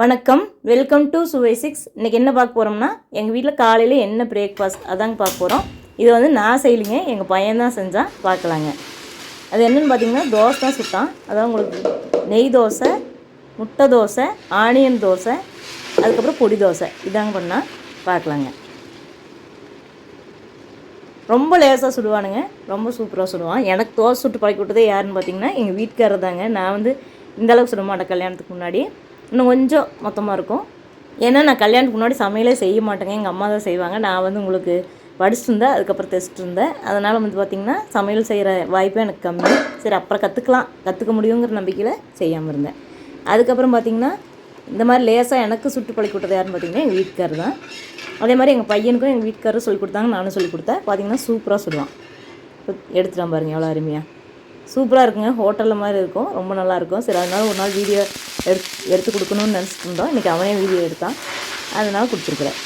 வணக்கம். Welcome to சுவை six இன்றைக்கி என்ன பார்க்க போகிறோம்னா எங்கள் வீட்டில் காலையில் என்ன பிரேக்ஃபாஸ்ட் அதாங்க பார்க்க போகிறோம் இது வந்து நான் செய்யலைங்க எங்கள் பையன்தான் செஞ்சால் பார்க்கலாங்க. அது என்னென்னு பார்த்தீங்கன்னா தோசை தான் சுட்டான். அதான் உங்களுக்கு நெய் தோசை முட்டை தோசை ஆனியன் தோசை அதுக்கப்புறம் பொடி தோசை. இதாங்க பண்ணால் பார்க்கலாங்க. ரொம்ப லேசாக சுடுவானுங்க ரொம்ப சூப்பராக சுடுவான். எனக்கு தோசை சுட்டு பழக்கி விட்டதே யாருன்னு பார்த்தீங்கன்னா எங்கள் வீட்டுக்காரர் தாங்க நான் வந்து இந்த அளவுக்கு சுட மாட்டேன் கல்யாணத்துக்கு முன்னாடி. இன்னும் கொஞ்சம் மொத்தமாக இருக்கும். ஏன்னா நான் கல்யாணத்துக்கு முன்னாடி சமையலே செய்ய மாட்டேங்க. எங்கள் அம்மா தான் செய்வாங்க. நான் வந்து உங்களுக்கு படிச்சுட்டு இருந்தேன் அதுக்கப்புறம் டெஸ்ட் இருந்தேன் அதனால் வந்து பார்த்திங்கன்னா சமையல் செய்கிற வாய்ப்பே எனக்கு கம்மி. சரி அப்புறம் கற்றுக்கலாம் கற்றுக்க முடியுங்கிற நம்பிக்கையில் செய்யாமல் இருந்தேன். அதுக்கப்புறம் பார்த்திங்கன்னா இந்த மாதிரி லேசாக எனக்கு சுட்டு பழக்கி கொடுத்தது யாருன்னு பார்த்தீங்கன்னா எங்கள் வீட்டுக்காரர் தான். அதே மாதிரி எங்கள் பையனுக்கும் எங்கள் வீட்டுக்காரரும் சொல்லி கொடுத்தாங்க. நானும் சொல்லி கொடுத்தேன். பார்த்திங்கன்னா சூப்பராக சொல்லுவான் இப்போ எடுத்துட்டான் பாருங்கள் எவ்வளோ அருமையாக சூப்பராக இருக்குங்க. ஹோட்டலில் மாதிரி இருக்கும். ரொம்ப நல்லாயிருக்கும் சரி அதனால ஒரு நாள் வீடியோ எடுத்து எடுத்து கொடுக்கணும்னு நினச்சிட்டு இருந்தோம் இன்றைக்கி அவனே வீடியோ எடுத்தான். அதனால் கொடுத்துருக்குறேன்.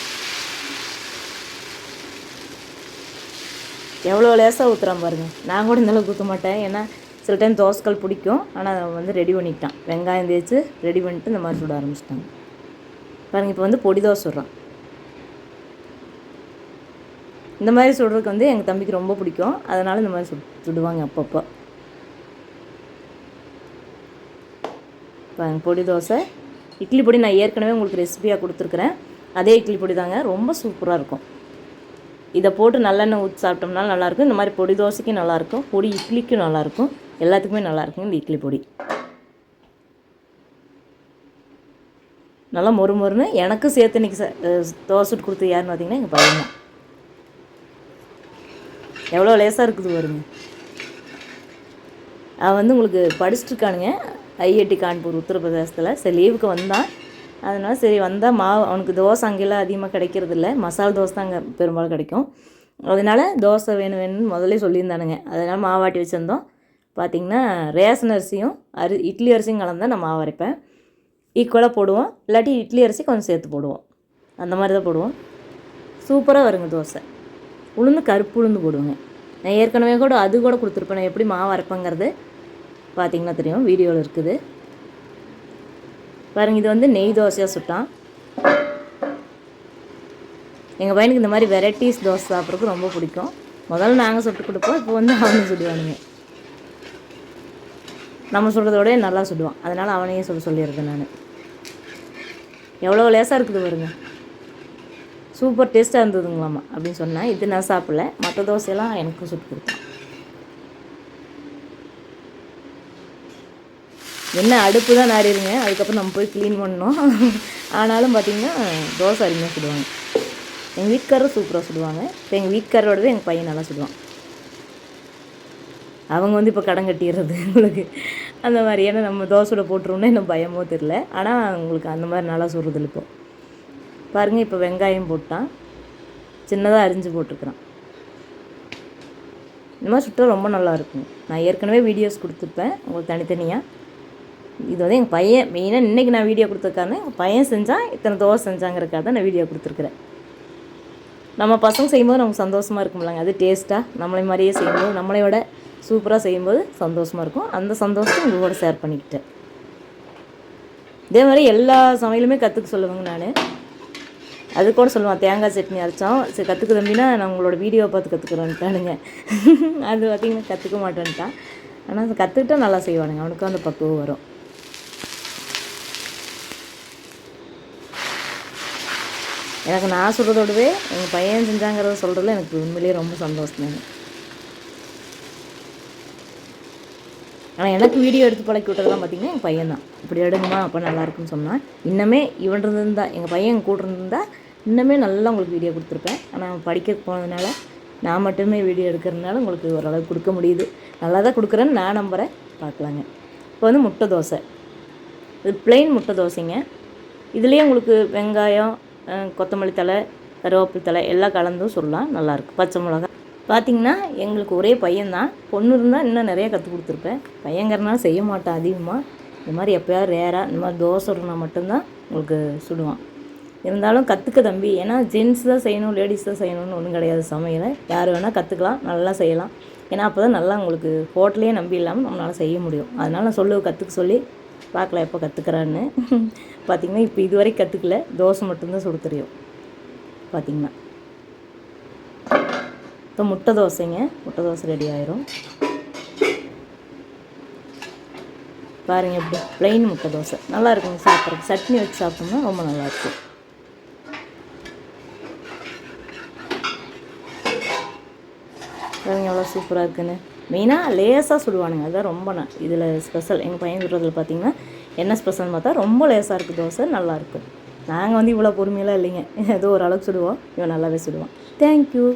எவ்வளோ லேசாக ஊற்றுறான் பாருங்கள் நான் கூட இந்தளவுக்கு ஊற்ற மாட்டேன். ஏன்னா சில டைம் தோசைக்கல் பிடிக்கும். ஆனால் அவன் வந்து ரெடி பண்ணிக்கிட்டான் வெங்காயம் தேய்ச்சி ரெடி பண்ணிட்டு இந்த மாதிரி சுட ஆரம்பிச்சிட்டாங்க பாருங்கள் இப்போ வந்து பொடி தோசை சுடுறான். இந்த மாதிரி சுடுறதுக்கு வந்து எங்கள் தம்பிக்கு ரொம்ப பிடிக்கும். அதனால் இந்த மாதிரி சுட் சுடுவாங்க அப்பப்போ. பொடி தோசை. இட்லி பொடி நான் ஏற்கனவே உங்களுக்கு ரெசிபியாக கொடுத்துருக்குறேன். அதே இட்லி பொடி தாங்க ரொம்ப சூப்பராக இருக்கும். இதை போட்டு நல்லெண்ணெய் ஊற்றி சாப்பிட்டோம்னா நல்லாயிருக்கும். இந்த மாதிரி பொடி தோசைக்கும் நல்லாயிருக்கும். பொடி இட்லிக்கும் நல்லாயிருக்கும். எல்லாத்துக்குமே நல்லாயிருக்கும் இந்த இட்லி பொடி. நல்லா மொறு மொறுன்னு எனக்கும் சேர்த்து இன்றைக்கி தோசை விட்டு கொடுத்து யாருன்னு பார்த்தீங்கன்னா எங்கள் பையன் எவ்வளோ லேசாக இருக்குது வருங்க அவன் வந்து உங்களுக்கு படிச்சுட்டு இருக்கானுங்க. ஐஐடி கான்பூர் உத்தரப்பிரதேசத்தில். சரி லீவுக்கு வந்தான். அதனால சரி வந்தால் மாவு அவனுக்கு தோசை அங்கெல்லாம் அதிகமாக கிடைக்கிறது இல்லை மசாலா தோசை தான் அங்கே பெரும்பாலும் கிடைக்கும். அதனால தோசை வேணும் வேணும்னு முதல்ல சொல்லியிருந்தானுங்க. அதனால் மாவாட்டி வச்சுருந்தோம். பார்த்திங்கன்னா ரேஷன் அரிசியும் அரி இட்லி அரிசியும் கலந்தால் நான் மாவு அரைப்பேன். ஈக்குவலாக போடுவோம். இல்லாட்டி இட்லி அரிசி கொஞ்சம் சேர்த்து போடுவோம். அந்த மாதிரி தான் போடுவோம். சூப்பராக வருங்க தோசை. உளுந்து கருப்பு உளுந்து போடுவேங்க. நான் ஏற்கனவே கூட அது கூட கொடுத்துருப்பேன். நான் எப்படி மாவு அரைப்பேங்கிறது. பார்த்தீங்கன்னா தெரியும் வீடியோவில் இருக்குது. பாருங்கள் இது வந்து நெய் தோசையாக சுட்டான். எங்கள் பையனுக்கு இந்த மாதிரி வெரைட்டிஸ் தோசை சாப்பிட்றதுக்கு ரொம்ப பிடிக்கும். முதல்ல நாங்கள் சுட்டு கொடுப்போம் இப்போ வந்து அவனும் சுடுவானுங்க. நம்ம சுடுறத விட நல்லா சுடுவான். அதனால் அவனையும் சுட சொல்லியிருக்கேன் நான். எவ்வளோ லேசாக இருக்குது பாருங்க. சூப்பர் டேஸ்ட்டாக இருந்ததுங்களாம்மா அப்படின்னு சொன்னேன் இது நான் சாப்பிடல. மற்ற தோசையெல்லாம் எனக்கும் சுட்டு கொடுத்தேன். என்ன அடுப்பு தான் நாடிடுங்க அதுக்கப்புறம் நம்ம போய் க்ளீன் பண்ணோம் ஆனாலும் பார்த்திங்கன்னா தோசை அருமையாக சுடுவாங்க. எங்கள் வீட்டுக்காரரும் சூப்பராக சுடுவாங்க. இப்போ எங்கள் வீட்டுக்காரோடவே எங்கள் பையன் நல்லா சுடுவான். அவங்க வந்து இப்போ கடன் கட்டிடுறது உங்களுக்கு அந்த மாதிரி. ஏன்னா நம்ம தோசையோட போட்டுருவோம்னா இன்னும் பயமோ தெரில ஆனால் உங்களுக்கு அந்த மாதிரி நல்லா சுடுறது இப்போ. பாருங்கள் இப்போ வெங்காயம் போட்டான். சின்னதாக அரிஞ்சு போட்டிருக்கிறான். இந்த மாதிரி சுட்டால் ரொம்ப நல்லா இருக்கும். நான் ஏற்கனவே வீடியோஸ் கொடுத்துருப்பேன். உங்களுக்கு தனித்தனியாக இது வந்து எங்கள் பையன் மெயினாக இன்றைக்கி நான் வீடியோ கொடுத்துருக்காருன்னா எங்கள் பையன் செஞ்சால் இத்தனை தோசை செஞ்சாங்கிறக்காக தான் நான் வீடியோ கொடுத்துருக்குறேன். நம்ம பசங்க செய்யும்போது நமக்கு சந்தோஷமாக இருக்கும்லங்க. அது டேஸ்ட்டாக நம்மளை மாதிரியே செய்யும்போது நம்மளையோட சூப்பராக செய்யும்போது சந்தோஷமாக இருக்கும். அந்த சந்தோஷத்தை உங்கள் கூட ஷேர் பண்ணிக்கிட்டேன். இதே மாதிரி எல்லா சமையலுமே கற்றுக்க சொல்லுவேங்க நான். அது கூட சொல்லுவான் தேங்காய் சட்னி அரைச்சோம் சரி கற்றுக்க தம்பினா நான் உங்களோட வீடியோவை பார்த்து கற்றுக்குறேன்ட்டானுங்க அது பார்த்திங்கன்னா கற்றுக்க மாட்டேன்ட்டான். ஆனால் கற்றுக்கிட்டா நல்லா செய்வானுங்க. அவனுக்கும் அந்த பக்குவம் வரும். எனக்கு நான் சொல்கிறதோடவே எங்கள் பையன் செஞ்சாங்கிறத சொல்கிறதுல எனக்கு உண்மையிலேயே ரொம்ப சந்தோஷம் தான். ஆனால் எனக்கு வீடியோ எடுத்து பழக்கி விட்டதெல்லாம் பார்த்தீங்கன்னா எங்கள் பையன் தான். இப்படி எடுங்கம்மா அப்போ நல்லாயிருக்குன்னு சொன்னான் இன்னமே இவன் இருந்திருந்தா எங்கள் பையன் கூட இருந்திருந்தா இன்னுமே நல்லா உங்களுக்கு வீடியோ கொடுத்துருப்பேன். ஆனால் படிக்க போனதுனால நான் மட்டுமே வீடியோ எடுக்கிறதுனால உங்களுக்கு ஓரளவுக்கு கொடுக்க முடியுது. நல்லா தான் கொடுக்குறேன்னு நான் நம்புகிறேன் பார்க்கலாங்க இப்போ வந்து முட்டை தோசை. இது பிளெயின் முட்டை தோசைங்க. இதுலேயே உங்களுக்கு வெங்காயம் கொத்தமல்லி தழை கருவேப்பில் தழை எல்லாம் கலந்தும் சொல்லலாம். நல்லாயிருக்கும் பச்சை மிளகா பார்த்திங்கன்னா எங்களுக்கு ஒரே பையன்தான். பொண்ணு இருந்தால் இன்னும் நிறைய கற்றுக் கொடுத்துருப்பேன். பையங்கிறனால செய்ய மாட்டேன் அதிகமாக இந்த மாதிரி எப்போயாவது ரேராக இந்த மாதிரி தோசை சுடனா மட்டும்தான் உங்களுக்கு சுடுவான். இருந்தாலும் கற்றுக்க தம்பி. ஏன்னா ஜென்ஸ் தான் செய்யணும் லேடிஸ் தான் செய்யணும்னு ஒன்றும் கிடையாது சமையலை. யார் வேணால் கற்றுக்கலாம் நல்லா செய்யலாம். ஏன்னா அப்போ தான் நல்லா உங்களுக்கு ஹோட்டலே நம்பி இல்லாமல் நம்மளால் செய்ய முடியும். அதனால் நான் சொல்லு கற்றுக்க சொல்லி பார்க்கலாம் எப்போ கற்றுக்குறான்னு பார்த்தீங்கன்னா இப்போ இதுவரை கற்றுக்கல தோசை மட்டும்தான் சுட தெரியும். பார்த்திங்கன்னா இப்போ முட்டை தோசைங்க. முட்டை தோசை ரெடி ஆயிரும். பாருங்க எப்படி. plain முட்டை தோசை. நல்லா இருக்குங்க சாப்பிட்றதுக்கு சட்னி வச்சு சாப்பிட்டோம்னா ரொம்ப நல்லா இருக்கும். பாருங்க எவ்வளோ சூப்பராக இருக்குன்னு. மெயினாக லேசாக சுடுவானுங்க. அதுதான் ரொம்ப நான் இதில் ஸ்பெஷல் எங்கள் பையன் சுடுறதுல பார்த்தீங்கன்னா என்ன ஸ்பெஷல்னு பார்த்தா ரொம்ப லேசாக இருக்குது தோசை நல்லாயிருக்கும் நாங்கள் வந்து இவ்வளோ பொறுமையெல்லாம் இல்லைங்க. ஏதோ ஒரு அளவுக்கு சுடுவோம் இவன் நல்லாவே சுடுவான். தேங்க்யூ